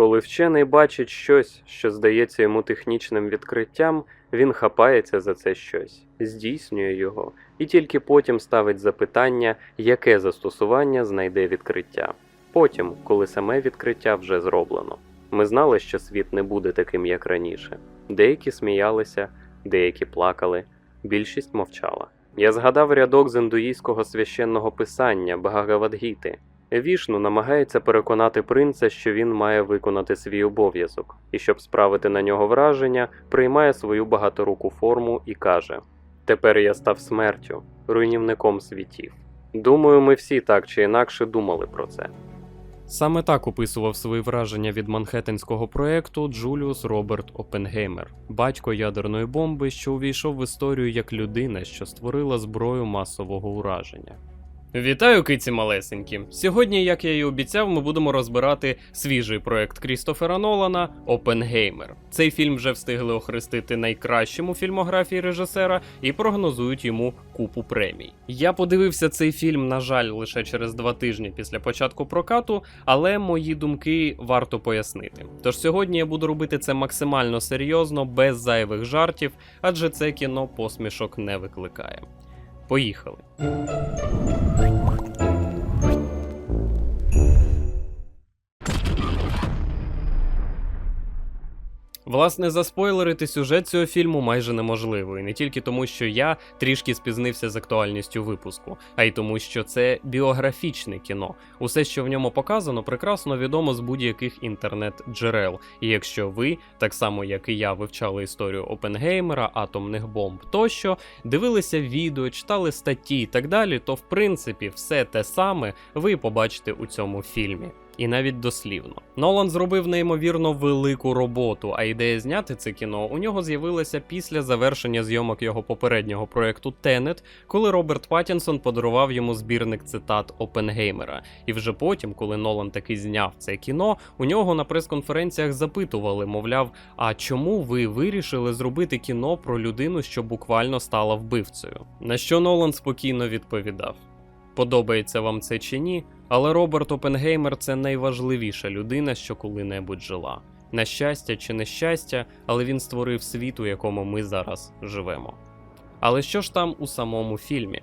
Коли вчений бачить щось, що здається йому технічним відкриттям, він хапається за це щось, здійснює його і тільки потім ставить запитання, яке застосування знайде відкриття. Потім, коли саме відкриття вже зроблено. Ми знали, що світ не буде таким, як раніше. Деякі сміялися, деякі плакали, більшість мовчала. Я згадав рядок з індуїзького священного писання Бхагавадгіти. Вішну намагається переконати принца, що він має виконати свій обов'язок, і щоб справити на нього враження, приймає свою багаторуку форму і каже: Тепер я став смертю, руйнівником світів. Думаю, ми всі так чи інакше думали про це. Саме так описував свої враження від манхеттенського проекту Джуліус Роберт Опенгеймер, батько ядерної бомби, що увійшов в історію як людина, що створила зброю масового ураження. Вітаю, киці малесенькі! Сьогодні, як я і обіцяв, ми будемо розбирати свіжий проект Крістофера Нолана Опенгеймер. Цей фільм вже встигли охрестити найкращим у фільмографії режисера і прогнозують йому купу премій. Я подивився цей фільм, на жаль, лише через два тижні після початку прокату, але мої думки варто пояснити. Тож сьогодні я буду робити це максимально серйозно, без зайвих жартів, адже це кіно посмішок не викликає. Поїхали. Власне, заспойлерити сюжет цього фільму майже неможливо, і не тільки тому, що я трішки спізнився з актуальністю випуску, а й тому, що це біографічне кіно. Усе, що в ньому показано, прекрасно відомо з будь-яких інтернет-джерел. І якщо ви, так само як і я, вивчали історію Опенгеймера, атомних бомб тощо, дивилися відео, читали статті і так далі, то в принципі все те саме ви побачите у цьому фільмі і навіть дослівно. Нолан зробив неймовірно велику роботу, а ідея зняти це кіно у нього з'явилася після завершення зйомок його попереднього проекту Тенет, коли Роберт Паттінсон подарував йому збірник цитат Опенгеймера. І вже потім, коли Нолан таки зняв це кіно, у нього на прес-конференціях запитували, мовляв, а чому ви вирішили зробити кіно про людину, що буквально стала вбивцею? На що Нолан спокійно відповідав: Подобається вам це чи ні? Але Роберт Опенгеймер це найважливіша людина, що коли-небудь жила. На щастя чи нещастя, але він створив світ, у якому ми зараз живемо. Але що ж там у самому фільмі?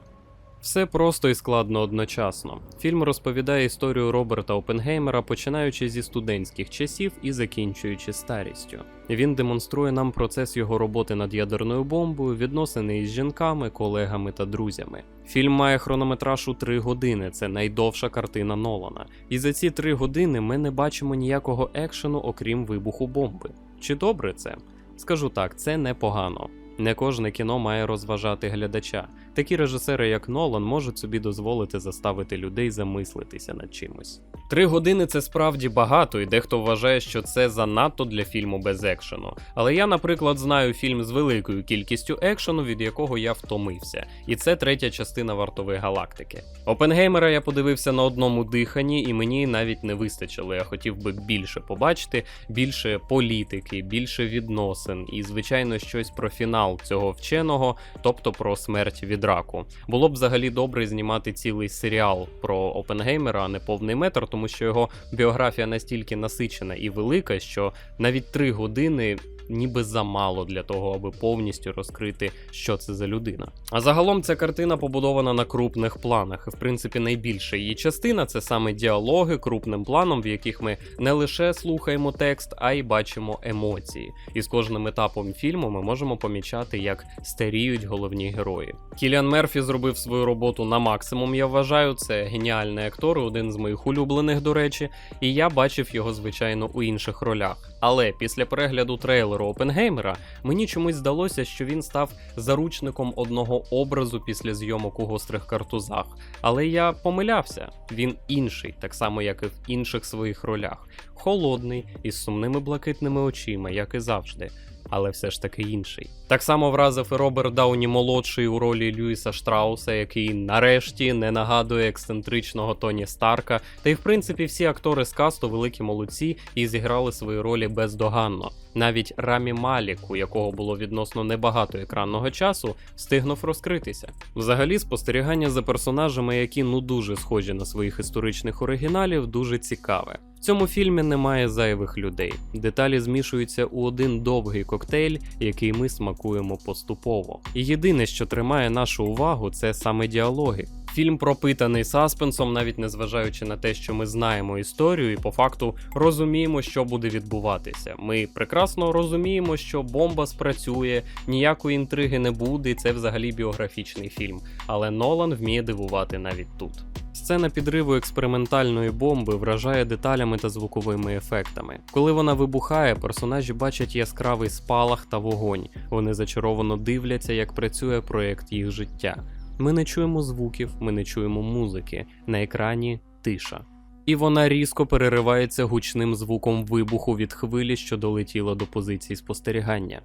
Все просто і складно одночасно. Фільм розповідає історію Роберта Опенгеймера, починаючи зі студентських часів і закінчуючи старістю. Він демонструє нам процес його роботи над ядерною бомбою, відносини із жінками, колегами та друзями. Фільм має хронометраж у 3 години, це найдовша картина Нолана. І за ці 3 години ми не бачимо ніякого екшену, окрім вибуху бомби. Чи добре це? Скажу так, це непогано. Не кожне кіно має розважати глядача. Такі режисери, як Нолан, можуть собі дозволити заставити людей замислитися над чимось. Три години це справді багато, і дехто вважає, що це занадто для фільму без екшену. Але я, наприклад, знаю фільм з великою кількістю екшену, від якого я втомився, і це третя частина вартової галактики. Опенгеймера я подивився на одному диханні, і мені навіть не вистачило. Я хотів би більше побачити, більше політики, більше відносин, і, звичайно, щось про фінал цього вченого, тобто про смерть від раку. Було б взагалі добре знімати цілий серіал про Опенгеймера, а не повний метр, тому що його біографія настільки насичена і велика, що навіть три години. Ніби замало для того, аби повністю розкрити, що це за людина. А загалом ця картина побудована на крупних планах. В принципі, найбільша її частина це саме діалоги крупним планом, в яких ми не лише слухаємо текст, а й бачимо емоції. І з кожним етапом фільму ми можемо помічати, як старіють головні герої. Кіліан Мерфі зробив свою роботу на максимум. Я вважаю, це геніальний актор, один з моїх улюблених, до речі, і я бачив його звичайно у інших ролях. Але після перегляду трейлеру Опенгеймера мені чомусь здалося, що він став заручником одного образу після зйомок у гострих картузах. Але я помилявся. Він інший, так само як і в інших своїх ролях. Холодний, із сумними блакитними очима, як і завжди. Але все ж таки інший. Так само вразив і Роберт Дауні молодший у ролі Льюіса Штрауса, який нарешті не нагадує ексцентричного Тоні Старка. Та й в принципі всі актори з касту великі молодці і зіграли свої ролі бездоганно. Навіть Рамі Малік, у якого було відносно небагато екранного часу, встигнув розкритися. Взагалі, спостерігання за персонажами, які ну дуже схожі на своїх історичних оригіналів, дуже цікаве. В цьому фільмі немає зайвих людей. Деталі змішуються у один довгий коктейль, який ми смакуємо поступово. І єдине, що тримає нашу увагу, це саме діалоги. Фільм пропитаний саспенсом, навіть незважаючи на те, що ми знаємо історію і по факту розуміємо, що буде відбуватися. Ми прекрасно розуміємо, що бомба спрацює, ніякої інтриги не буде, і це взагалі біографічний фільм. Але Нолан вміє дивувати навіть тут. Сцена підриву експериментальної бомби вражає деталями та звуковими ефектами. Коли вона вибухає, персонажі бачать яскравий спалах та вогонь. Вони зачаровано дивляться, як працює проєкт їх життя. Ми не чуємо звуків, ми не чуємо музики. На екрані тиша. І вона різко переривається гучним звуком вибуху від хвилі, що долетіла до позиції спостерігання.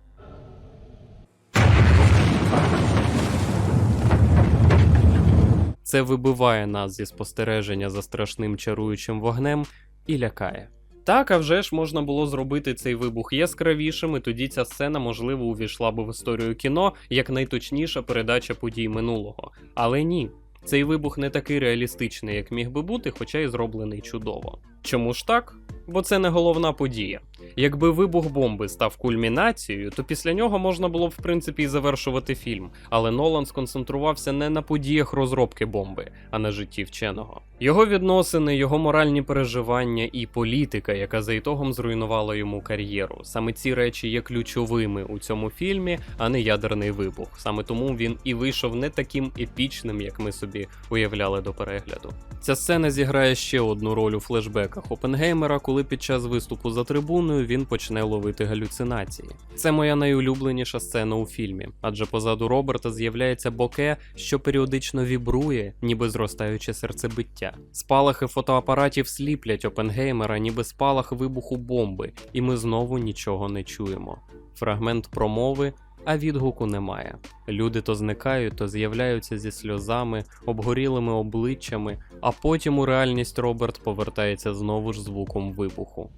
Це вибиває нас зі спостереження за страшним чаруючим вогнем і лякає. Так, а вже ж можна було зробити цей вибух яскравішим, і тоді ця сцена, можливо, увійшла би в історію кіно як найточніша передача подій минулого. Але ні, цей вибух не такий реалістичний, як міг би бути, хоча й зроблений чудово. Чому ж так? Бо це не головна подія. Якби вибух бомби став кульмінацією, то після нього можна було б в принципі і завершувати фільм. Але Нолан сконцентрувався не на подіях розробки бомби, а на житті вченого. Його відносини, його моральні переживання і політика, яка за ітогом зруйнувала йому кар'єру. Саме ці речі є ключовими у цьому фільмі, а не ядерний вибух. Саме тому він і вийшов не таким епічним, як ми собі уявляли до перегляду. Ця сцена зіграє ще одну роль у флешбеках Опенгеймера, коли під час виступу за трибуною він почне ловити галюцинації. Це моя найулюбленіша сцена у фільмі, адже позаду Роберта з'являється боке, що періодично вібрує, ніби зростаюче серцебиття. Спалахи фотоапаратів сліплять Опенгеймера, ніби спалах вибуху бомби, і ми знову нічого не чуємо. Фрагмент промови. А відгуку немає. Люди то зникають, то з'являються зі сльозами, обгорілими обличчями, а потім у реальність Роберт повертається знову ж звуком вибуху.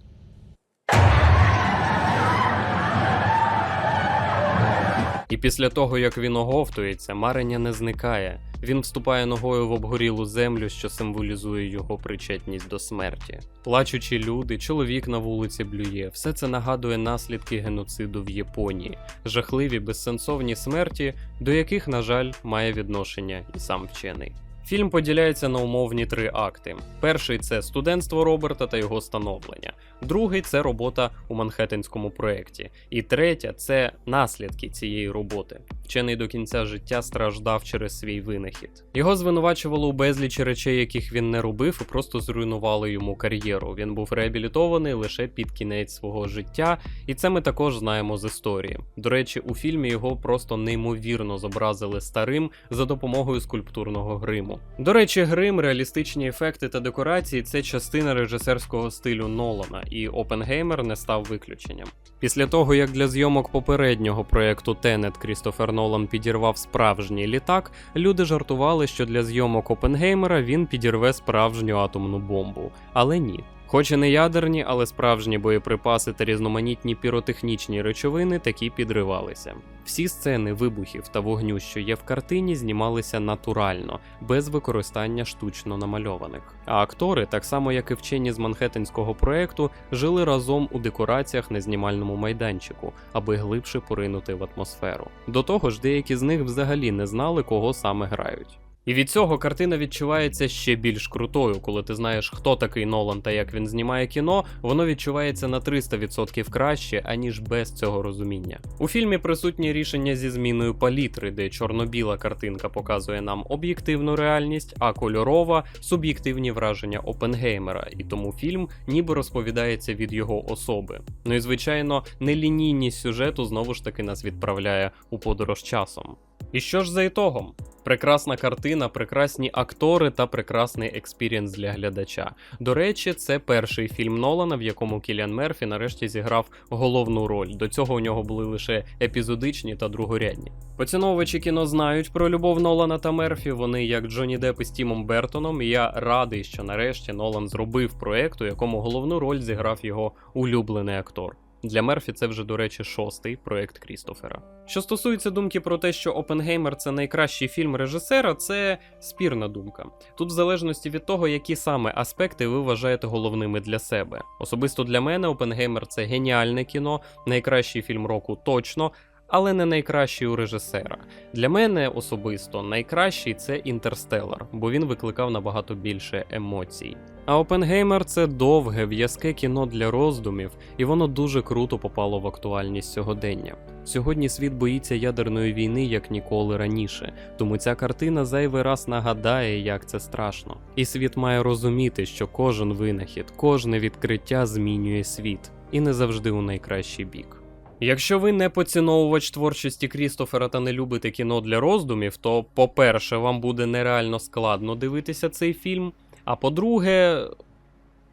І після того, як він оговтується, марення не зникає. Він вступає ногою в обгорілу землю, що символізує його причетність до смерті. Плачучі люди, чоловік на вулиці блює, все це нагадує наслідки геноциду в Японії, жахливі безсенсовні смерті, до яких, на жаль, має відношення і сам вчений. Фільм поділяється на умовні три акти: перший це студентство Роберта та його становлення, другий це робота у Манхеттенському проєкті, і третя це наслідки цієї роботи. Вчений до кінця життя страждав через свій винахід. Його звинувачували у безлічі речей, яких він не робив, і просто зруйнували йому кар'єру. Він був реабілітований лише під кінець свого життя, і це ми також знаємо з історії. До речі, у фільмі його просто неймовірно зобразили старим за допомогою скульптурного гриму. До речі, грим, реалістичні ефекти та декорації це частина режисерського стилю Нолана, і Опенгеймер не став виключенням. Після того, як для зйомок попереднього проєкту Тенет Крістофер Нолан підірвав справжній літак, люди жартували, що для зйомок Опенгеймера він підірве справжню атомну бомбу. Але ні. Хоч і не ядерні, але справжні боєприпаси та різноманітні піротехнічні речовини такі підривалися. Всі сцени вибухів та вогню, що є в картині, знімалися натурально, без використання штучно намальованих. А актори, так само як і вчені з Манхеттенського проекту, жили разом у декораціях на знімальному майданчику, аби глибше поринути в атмосферу. До того ж, деякі з них взагалі не знали, кого саме грають. І від цього картина відчувається ще більш крутою, коли ти знаєш, хто такий Нолан та як він знімає кіно, воно відчувається на 300% краще, аніж без цього розуміння. У фільмі присутні рішення зі зміною палітри, де чорно-біла картинка показує нам об'єктивну реальність, а кольорова суб'єктивні враження Опенгеймера, і тому фільм ніби розповідається від його особи. Ну і звичайно, нелінійність сюжету знову ж таки нас відправляє у подорож часом. І що ж за ітогом? Прекрасна картина, прекрасні актори та прекрасний експірієнс для глядача. До речі, це перший фільм Нолана, в якому Кіліан Мерфі нарешті зіграв головну роль. До цього у нього були лише епізодичні та другорядні. Поціновувачі кіно знають про любов Нолана та Мерфі. Вони як Джонні Депп із Тімом Бертоном. І я радий, що нарешті Нолан зробив проект, у якому головну роль зіграв його улюблений актор. Для Мерфі це вже, до речі, шостий проект Крістофера. Що стосується думки про те, що Опенгеймер це найкращий фільм режисера, це спірна думка. Тут, в залежності від того, які саме аспекти ви вважаєте головними для себе. Особисто для мене Опенгеймер це геніальне кіно, найкращий фільм року точно. Але не найкращий у режисера. Для мене особисто найкращий це Інтерстелар, бо він викликав набагато більше емоцій. А Опенгеймер це довге, в'язке кіно для роздумів, і воно дуже круто попало в актуальність сьогодення. Сьогодні світ боїться ядерної війни як ніколи раніше, тому ця картина зайвий раз нагадає, як це страшно. І світ має розуміти, що кожен винахід, кожне відкриття змінює світ, і не завжди у найкращий бік. Якщо ви не поціновувач творчості Крістофера та не любите кіно для роздумів, то, по-перше, вам буде нереально складно дивитися цей фільм. А по-друге,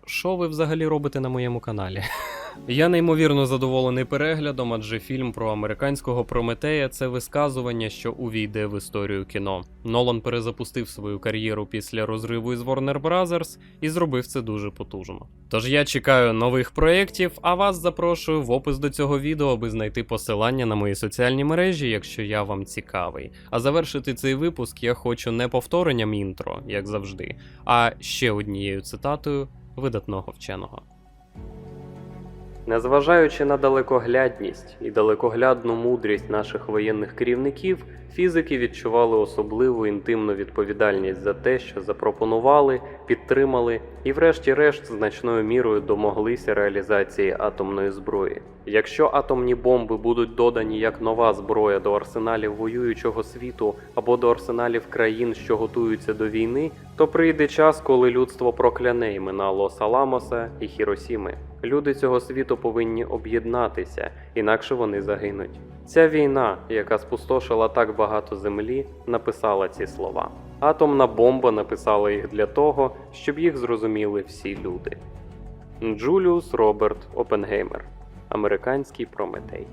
що ви взагалі робите на моєму каналі? Я неймовірно задоволений переглядом, адже фільм про американського Прометея це висказування, що увійде в історію кіно. Нолан перезапустив свою кар'єру після розриву із Warner Bros. і зробив це дуже потужно. Тож я чекаю нових проєктів, а вас запрошую в опис до цього відео, аби знайти посилання на мої соціальні мережі, якщо я вам цікавий. А завершити цей випуск я хочу не повторенням інтро, як завжди, а ще однією цитатою видатного вченого. Незважаючи на далекоглядність і далекоглядну мудрість наших воєнних керівників, фізики відчували особливу інтимну відповідальність за те, що запропонували, підтримали і, врешті-решт, значною мірою домоглися реалізації атомної зброї. Якщо атомні бомби будуть додані як нова зброя до арсеналів воюючого світу або до арсеналів країн, що готуються до війни, то прийде час, коли людство прокляне імена Лос-Аламоса і Хіросіми. Люди цього світу повинні об'єднатися, інакше вони загинуть. Ця війна, яка спустошила так багато землі, написала ці слова. Атомна бомба написала їх для того, щоб їх зрозуміли всі люди. Джуліус Роберт Опенгеймер, американський Прометей.